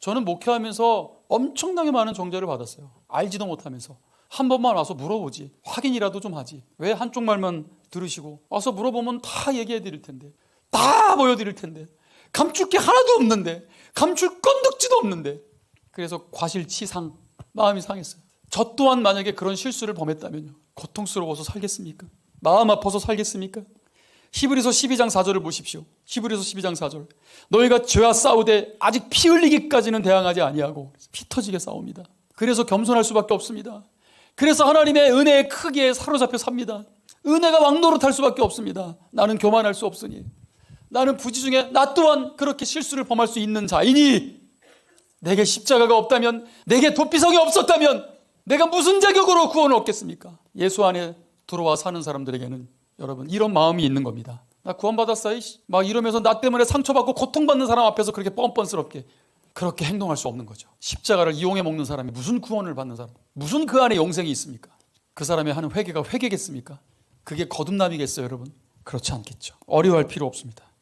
저는 목회하면서 엄청나게 많은 정죄를 받았어요. 알지도 못하면서. 한 번만 와서 물어보지. 확인이라도 좀 하지. 왜 한쪽 말만 들으시고 와서 물어보면 다 얘기해 드릴 텐데. 다 보여드릴 텐데. 감출 게 하나도 없는데. 감출 건덕지도 없는데. 그래서 과실치상 마음이 상했어요. 저 또한 만약에 그런 실수를 범했다면요. 고통스러워서 살겠습니까? 마음 아파서 살겠습니까? 히브리서 12장 4절을 보십시오. 히브리서 12장 4절. 너희가 죄와 싸우되 아직 피 흘리기까지는 대항하지 아니하고 피 터지게 싸웁니다. 그래서 겸손할 수밖에 없습니다. 그래서 하나님의 은혜의 크기에 사로잡혀 삽니다. 은혜가 왕노릇할 수밖에 없습니다. 나는 교만할 수 없으니. 나는 부지 중에 나 또한 그렇게 실수를 범할 수 있는 자이니 내게 십자가가 없다면 내게 도피성이 없었다면 내가 무슨 자격으로 구원을 얻겠습니까? 예수 안에 들어와 사는 사람들에게는 여러분 이런 마음이 있는 겁니다. 나 구원받았어. 막 이러면서 나 때문에 상처받고 고통받는 사람 앞에서 그렇게 뻔뻔스럽게 그렇게 행동할 수 없는 거죠. 십자가를 이용해 먹는 사람이 무슨 구원을 받는 사람, 무슨 그 안에 영생이 있습니까? 그 사람이 하는 회개가 회개겠습니까? 그게 거듭남이겠어요, 여러분? 그렇지 않겠죠. 어려워할 필요 없습니다.